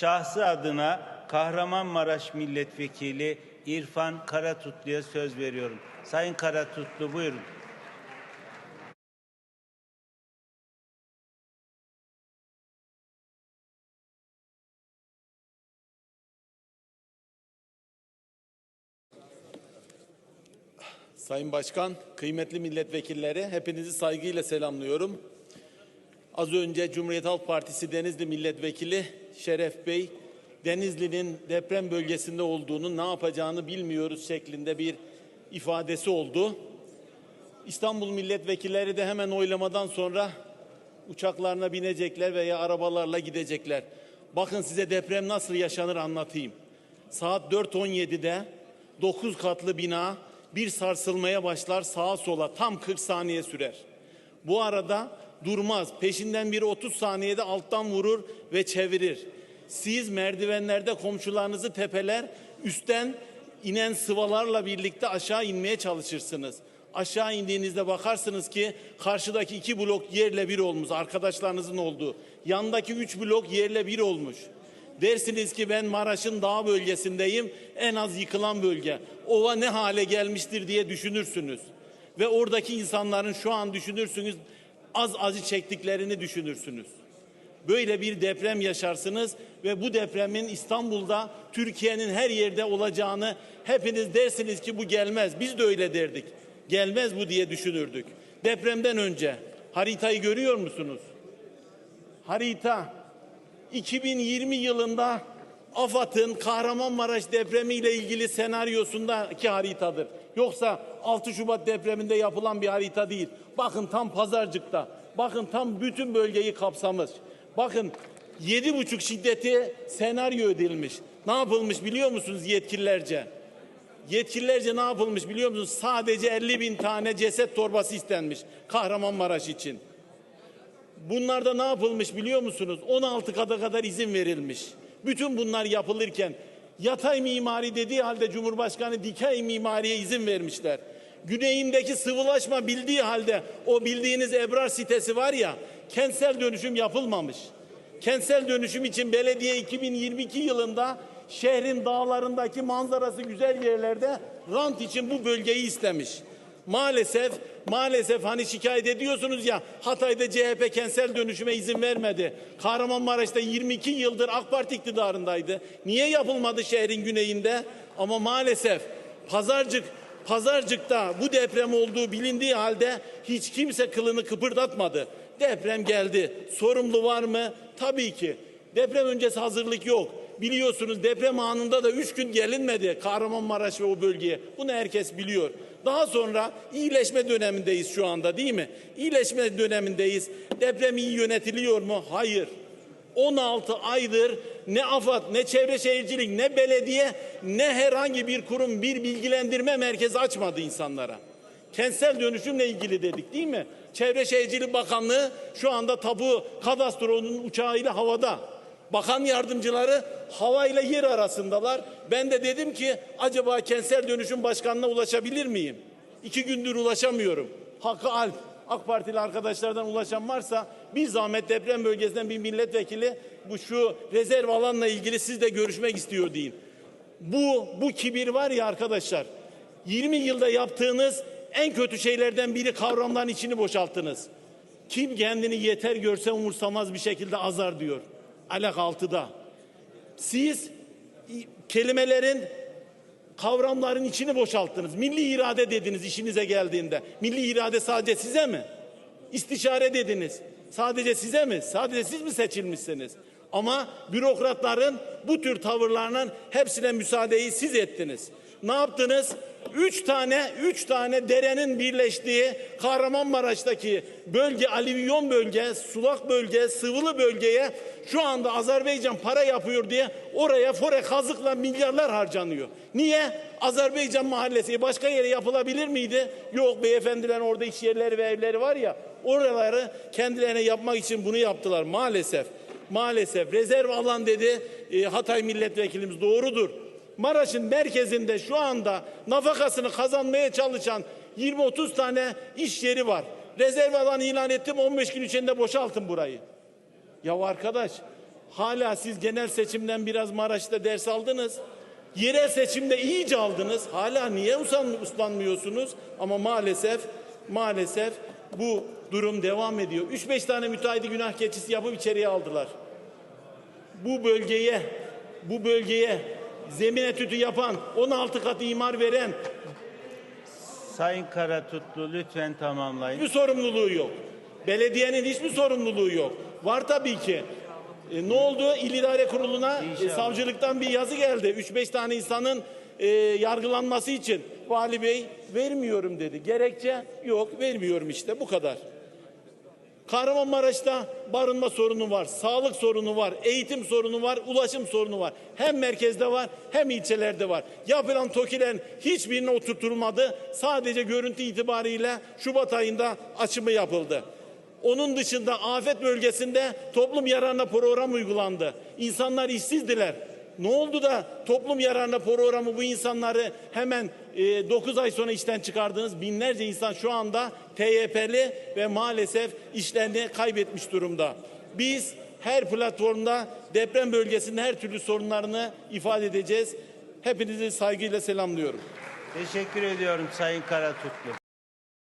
şahsı adına Kahramanmaraş Milletvekili İrfan Karatutlu'ya söz veriyorum. Sayın Karatutlu buyurun. Sayın Başkan, kıymetli milletvekilleri hepinizi saygıyla selamlıyorum. Az önce Cumhuriyet Halk Partisi Denizli Milletvekili Şeref Bey, Denizli'nin deprem bölgesinde olduğunu, ne yapacağını bilmiyoruz şeklinde bir ifadesi oldu. İstanbul milletvekilleri de hemen oylamadan sonra uçaklarına binecekler veya arabalarla gidecekler. Bakın size deprem nasıl yaşanır anlatayım. Saat 4.17'de 9 katlı bina bir sarsılmaya başlar sağa sola tam 40 saniye sürer. Bu arada durmaz. Peşinden bir 30 saniyede alttan vurur ve çevirir. Siz merdivenlerde komşularınızı tepeler, üstten inen sıvalarla birlikte aşağı inmeye çalışırsınız. Aşağı indiğinizde bakarsınız ki karşıdaki iki blok yerle bir olmuş arkadaşlarınızın olduğu. Yandaki üç blok yerle bir olmuş. Dersiniz ki ben Maraş'ın dağ bölgesindeyim en az yıkılan bölge. Ova ne hale gelmiştir diye düşünürsünüz. Ve oradaki insanların şu an düşünürsünüz az acı çektiklerini düşünürsünüz. Böyle bir deprem yaşarsınız ve bu depremin İstanbul'da Türkiye'nin her yerde olacağını hepiniz dersiniz ki bu gelmez. Biz de öyle derdik. Gelmez bu diye düşünürdük. Depremden önce haritayı görüyor musunuz? Harita 2020 yılında AFAD'ın Kahramanmaraş depremiyle ilgili senaryosundaki haritadır. Yoksa 6 Şubat depreminde yapılan bir harita değil. Bakın tam Pazarcık'ta. Bakın tam bütün bölgeyi kapsamış. Bakın 7,5 şiddeti senaryo edilmiş. Ne yapılmış biliyor musunuz yetkililerce? Yetkililerce ne yapılmış biliyor musunuz? Sadece 50 bin tane ceset torbası istenmiş Kahramanmaraş için. Bunlarda ne yapılmış biliyor musunuz? 16 kata kadar izin verilmiş. Bütün bunlar yapılırken yatay mimari dediği halde Cumhurbaşkanı dikey mimariye izin vermişler. Güneyindeki sıvılaşma bildiği halde o bildiğiniz Ebrar sitesi var ya kentsel dönüşüm yapılmamış. Kentsel dönüşüm için belediye 2022 yılında şehrin dağlarındaki manzarası güzel yerlerde rant için bu bölgeyi istemiş. Maalesef maalesef hani şikayet ediyorsunuz ya Hatay'da CHP kentsel dönüşüme izin vermedi. Kahramanmaraş'ta 22 yıldır AK Parti iktidarındaydı. Niye yapılmadı şehrin güneyinde? Ama maalesef Pazarcık Pazarcık'ta bu deprem olduğu bilindiği halde hiç kimse kılını kıpırdatmadı. Deprem geldi. Sorumlu var mı? Tabii ki. Deprem öncesi hazırlık yok. Biliyorsunuz deprem anında da üç gün gelinmedi Kahramanmaraş ve o bölgeye. Bunu herkes biliyor. Daha sonra iyileşme dönemindeyiz şu anda değil mi? İyileşme dönemindeyiz. Deprem iyi yönetiliyor mu? Hayır. 16 aydır ne AFAD, ne Çevre Şehircilik, ne belediye, ne herhangi bir kurum bir bilgilendirme merkezi açmadı insanlara. Kentsel dönüşümle ilgili dedik değil mi? Çevre Şehircilik Bakanlığı şu anda tapu kadastronun uçağıyla havada. Bakan yardımcıları havayla yer arasındalar. Ben de dedim ki acaba kentsel dönüşüm başkanına ulaşabilir miyim? İki gündür ulaşamıyorum. Hakkı Alp, AK Partili arkadaşlardan ulaşan varsa bir zahmet deprem bölgesinden bir milletvekili bu şu rezerv alanla ilgili sizle görüşmek istiyor deyin. Bu, bu kibir var ya arkadaşlar 20 yılda yaptığınız en kötü şeylerden biri kavramların içini boşalttınız. Kim kendini yeter görse umursamaz bir şekilde azar diyor. Alak 6'da. Siz kelimelerin kavramların içini boşalttınız. Milli irade dediniz işinize geldiğinde. Milli irade sadece size mi? İstişare dediniz. Sadece size mi? Sadece siz mi seçilmişsiniz? Ama bürokratların bu tür tavırlarının hepsine müsaadeyi siz ettiniz. Ne yaptınız? Üç tane, üç tane derenin birleştiği Kahramanmaraş'taki bölge, alüvyon bölge, sulak bölge, sıvılı bölgeye şu anda Azerbaycan para yapıyor diye oraya fore kazıkla milyarlar harcanıyor. Niye? Azerbaycan mahallesi başka yere yapılabilir miydi? Yok beyefendilerin orada iş yerleri ve evleri var ya oraları kendilerine yapmak için bunu yaptılar maalesef. Maalesef rezerv alan dedi e, Hatay milletvekilimiz doğrudur. Maraş'ın merkezinde şu anda nafakasını kazanmaya çalışan 20-30 tane iş yeri var. Rezerv alan ilan ettim 15 gün içinde boşaltın burayı. Ya arkadaş Hala siz genel seçimden biraz Maraş'ta ders aldınız. Yerel seçimde iyice aldınız. Hala niye uslanmıyorsunuz? Ama maalesef maalesef bu durum devam ediyor. 3-5 tane müteahhidi günah keçisi yapıp içeriye aldılar. Bu bölgeye bu bölgeye zemin etüdü yapan, 16 kat imar veren Sayın Karatutlu lütfen tamamlayın. hiçbir sorumluluğu yok. Belediyenin hiçbir sorumluluğu yok. Var tabii ki. E, ne oldu? İl İdare Kurulu'na e, İnşallah. savcılıktan bir yazı geldi. 3-5 tane insanın e, yargılanması için. Vali Bey vermiyorum dedi. Gerekçe yok vermiyorum işte bu kadar. Kahramanmaraş'ta barınma sorunu var, sağlık sorunu var, eğitim sorunu var, ulaşım sorunu var. Hem merkezde var hem ilçelerde var. Yapılan TOKİ'lerin hiçbirine oturtulmadı. Sadece görüntü itibariyle Şubat ayında açımı yapıldı. Onun dışında afet bölgesinde toplum yararına program uygulandı. İnsanlar işsizdiler. Ne oldu da toplum yararına programı bu insanları hemen 9 ay sonra işten çıkardınız? Binlerce insan şu anda TYP'li ve maalesef işlerini kaybetmiş durumda. Biz her platformda deprem bölgesinde her türlü sorunlarını ifade edeceğiz. Hepinizi saygıyla selamlıyorum. Teşekkür ediyorum Sayın Karatutlu.